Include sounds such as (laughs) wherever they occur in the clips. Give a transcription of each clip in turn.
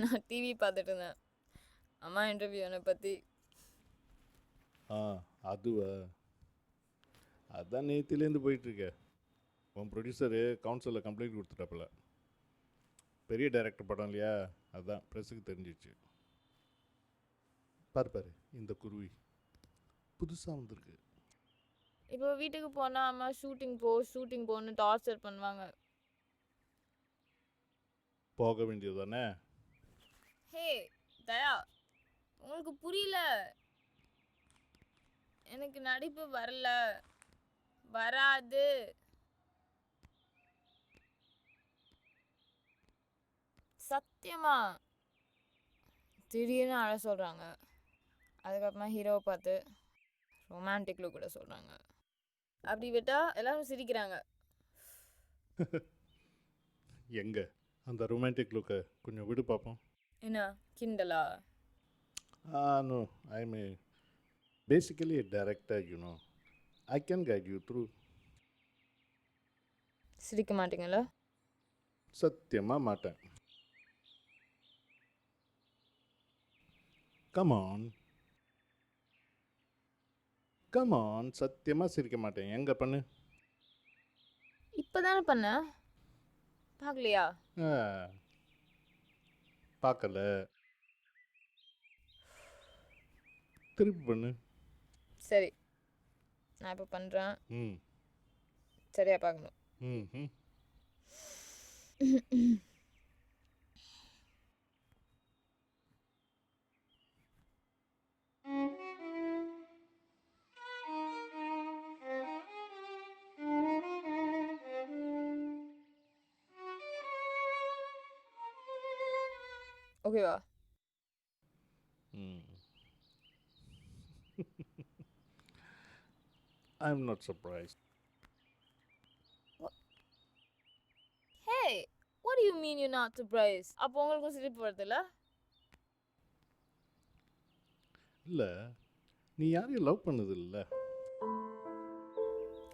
நான் டிவி பார்த்துட்டு இருந்தேன். அம்மா இன்டர்வியூ என்னை பற்றி ஆ அதுவா? அதான் நேத்திலேருந்து போயிட்டுருக்க. உன் ப்ரொடியூசரு கவுன்சிலில் கம்ப்ளைண்ட் கொடுத்துட்டாப்புல. பெரிய டைரக்டர் படம் இல்லையா? அதான் ப்ரெஸ்ஸுக்கு தெரிஞ்சிச்சு. பாரு பாரு இந்த குருவி. புதுசாக வந்திருக்கு. இப்போ வீட்டுக்கு போனால் அம்மா ஷூட்டிங் போ ஷூட்டிங் போன்னு டார்ச்சர் பண்ணுவாங்க. போக வேண்டியது தானே ஹே தயா. உங்களுக்கு புரியல. எனக்கு நடிப்பு வரல. வராது. சத்தியமா? திடீர்னு அழ சொல்கிறாங்க அதுக்கப்புறமா ஹீரோவை பார்த்து ரொமான்டிக் லுக் கூட சொல்கிறாங்க அப்படி விட்டால் எல்லாரும் சிரிக்கிறாங்க. (laughs) எங்கே? அந்த ரொமான்டிக் லுக்கை கொஞ்சம் விடு பார்ப்போம் என்ன? கிண்டலா ஆ no I may basically a director you know. I can guide you through. சிரிக்க மாட்டீங்களா? சத்தியமாக மாட்டேன். கமான் கமான் சத்தியமாக சிரிக்க மாட்டேன். எங்கே பண்ணு? இப்போ தானே பண்ண? பார்க்கலையா ஆ, பார்க்கல. திருப்பி பண்ணு. சரி. நான் இப்போ பண்ணுறேன் ம். சரியா பார்க்கணும். ம் ம் (laughs) ஓகேவா Mm. (laughs) I'm not surprised. Hey what do you mean you're not surprised? அப்போ உங்களுக்கும் சிரிப்பு வருதுல்ல? இல்லை நீ யாரையும் லவ் பண்ணது இல்லை.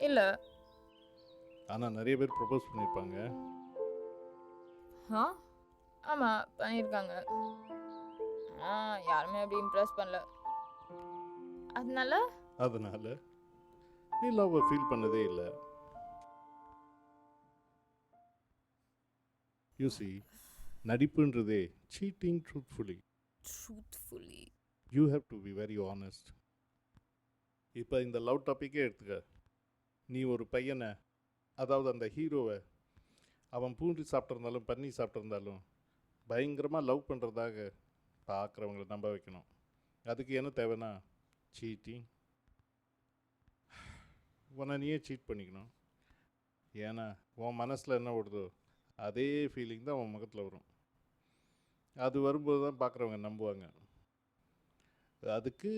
இல்லை ஆனால் நிறைய பேர் ப்ரப்போஸ் பண்ணியிருப்பாங்க ஆ? ஆமாம் பண்ணியிருக்காங்க ஆ யாருமே அப்படி இம்ப்ரெஸ் பண்ணல. அதனால? அதனால நீ லவ்வை ஃபீல் பண்ணதே இல்லை. You see நடிப்புன்றதே cheating truthfully truthfully you have to be very honest இப்போ இந்த லவ் டாப்பிக்கே எடுத்துக்க. நீ ஒரு பையனை அதாவது அந்த ஹீரோவை அவன் பூண்டு சாப்பிட்ருந்தாலும் பண்ணி சாப்பிட்ருந்தாலும் பயங்கரமாக லவ் பண்ணுறதாக பார்க்குறவங்கள நம்ப வைக்கணும். அதுக்கு என்ன தேவைன்னா சீட்டிங் உன்னை நீயே சீட் பண்ணிக்கணும். ஏன்னா உன் மனசில் என்ன ஓடுதோ அதே ஃபீலிங் தான் உன் முகத்தில் வரும். அது வரும்போது தான் பார்க்குறவங்க நம்புவாங்க. அதுக்கு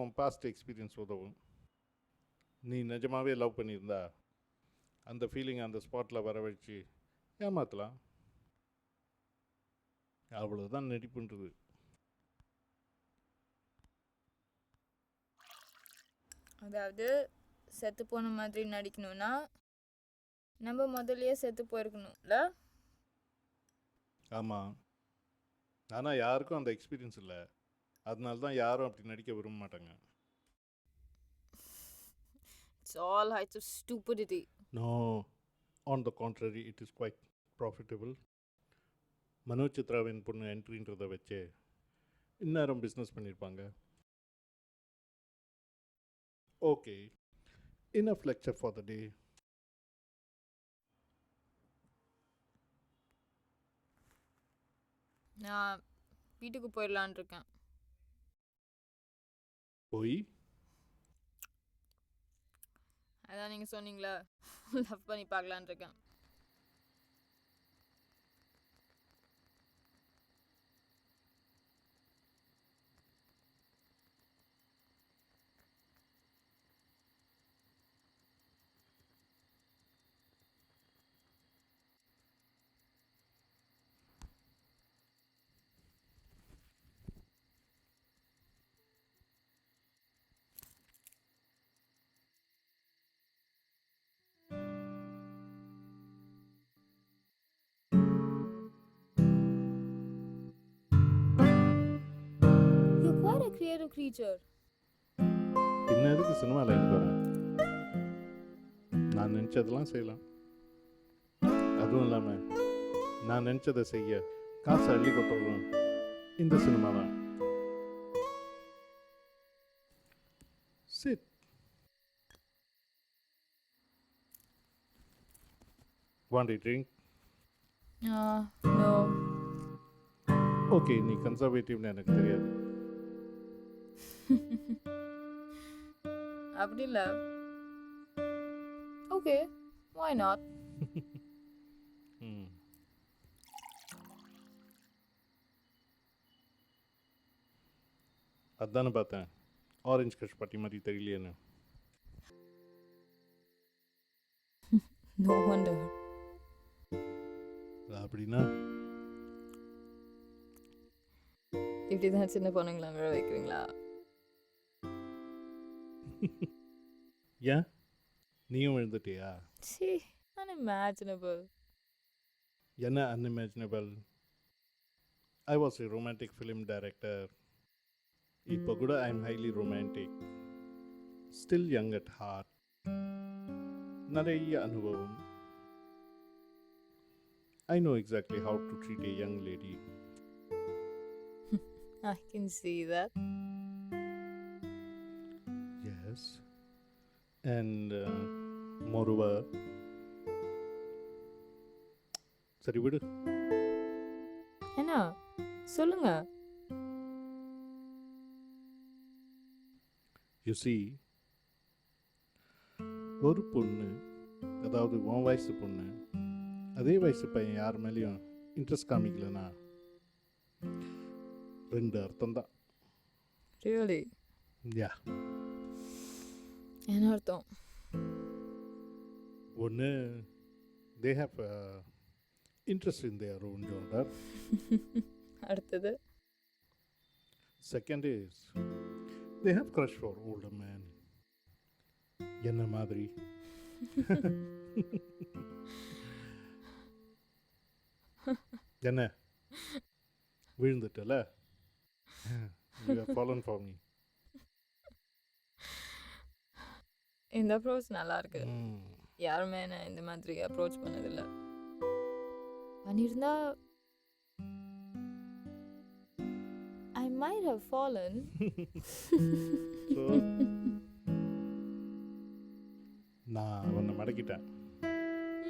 உன் பாஸ்ட் எக்ஸ்பீரியன்ஸ் உதவும். நீ நிஜமாகவே லவ் பண்ணியிருந்தா அந்த ஃபீலிங் அந்த ஸ்பாட்டில் வர வச்சு ஏமாற்றலாம் அவ்வளோதான் நடிப்புன்றது அதாவது செத்து போன மாதிரி நடிக்கணும்னா நம்ம முதல்லயே செத்து போயிருக்கணும்ல? ஆமாம் ஆனால் யாருக்கும் அந்த எக்ஸ்பீரியன்ஸ் இல்லை. அதனால தான் யாரும் அப்படி நடிக்க விரும்ப மாட்டாங்க. It's all heights of stupidity no on the contrary it is quite profitable Manoj சித்ராவின் பொண்ணு என்ட்ரின்றதை வச்சே இந்நேரம் பிஸ்னஸ் பண்ணியிருப்பாங்க okay enough lecture for the day நான் வீட்டுக்கு போயிடலான் இருக்கேன். போய்? அதான் நீங்கள் சொன்னீங்களே (laughs) லவ் பண்ணி பார்க்கலான் இருக்கேன். A creative creature. பின்ன எதுக்கு சினிமா லைனுக்கு வரேன்? நான் நினச்சதெல்லாம் செய்யலாம். அதுவும் இல்லாமல் நான் நினச்சதை செய்ய காசு அள்ளி கொட்டுறதும் இந்த சினிமா தான். Sit want drink Uh, no. Okay நீ கன்சர்வேட்டிவ்னு எனக்கு தெரியாது. அப்படி இல்லை. Okay not? ம். அதானே பார்த்தேன். ஆரஞ்சு கஷ் பட்டி மாதிரி தெரியலையேன்னு. அப்படின்னா? இப்படி தான் சின்ன பொண்ணுங்களா விழ வைக்கிறீங்களா? (laughs) ஏன் நீயும் விழுந்துட்டியா சி unimaginable. என்ன unimaginable I was a romantic film director இப்போ கூட I am highly romantic still young at heart நிறைய அனுபவம். I know exactly how to treat a young lady (laughs) I can see that. Yes. And uh, moreover, சரி விடு. என்ன? சொல்லுங்க. You see ஒரு பொண்ணு அதாவது உன் வயசு பொண்ணு அதே வயசு பையன் யார் மேலேயும் இன்ட்ரெஸ்ட் காமிக்கலனா ரெண்டு அர்த்தம் தான் யா என்ன அர்த்தம் ஒன்று they have interest in their own genre அடுத்தது Second is they have crush for older men. என்ன மாதிரி என்ன விழுந்துட்டல? You have fallen for me. இந்த அப்ரோச் நல்லா இருக்கு ம். யாருமே நான் இந்த மாதிரி அப்ரோச் பண்ணதில்ல. பண்ணியிருந்தா ஐ மைட் ஹவ் ஃபாலன் நான் உன்னை மடக்கிட்டேன்.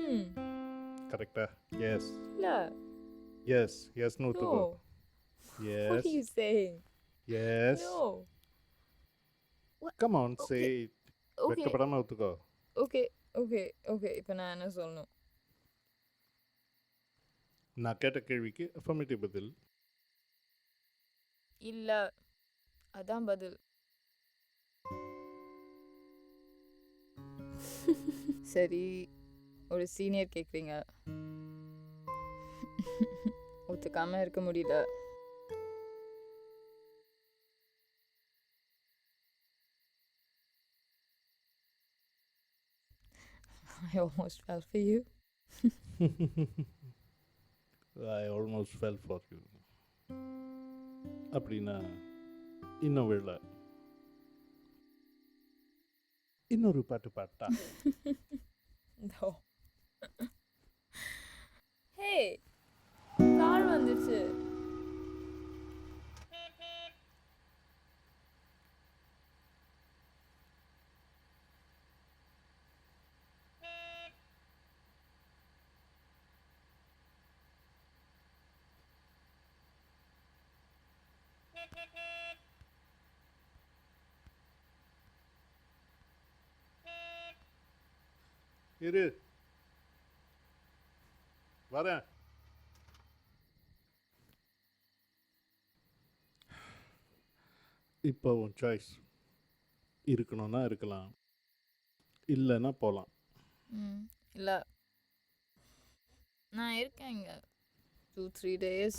ம். கரெக்டா எஸ் இல்ல. எஸ் எஸ் நோ ஒத்துக்கோ what are yes you saying? Yes no. Come on say okay வெக்கப்படாம ஒத்துக்கோ okay okay okay இப்போ நான் என்ன சொல்லணும் நான் கேட்ட கேள்விக்கு அஃபர்மேட்டிவ் பதில் இல்ல அதான் பதில் சரி ஒரு சீனியர் கேக்குறீங்க ஒத்துக்காம இருக்க முடியல (laughs) I almost fell for you. I almost fell for you அப்படின்னா இன்னும் விழல இன்னொரு பாட்டு பாட்டா (laughs) No. (laughs) இரு. வரேன். இப்போ உன் சாய்ஸ் இருக்கணும்னா இருக்கலாம். இல்லைன்னா போகலாம் ம் நான் இருக்கேன் இங்கே. Two three days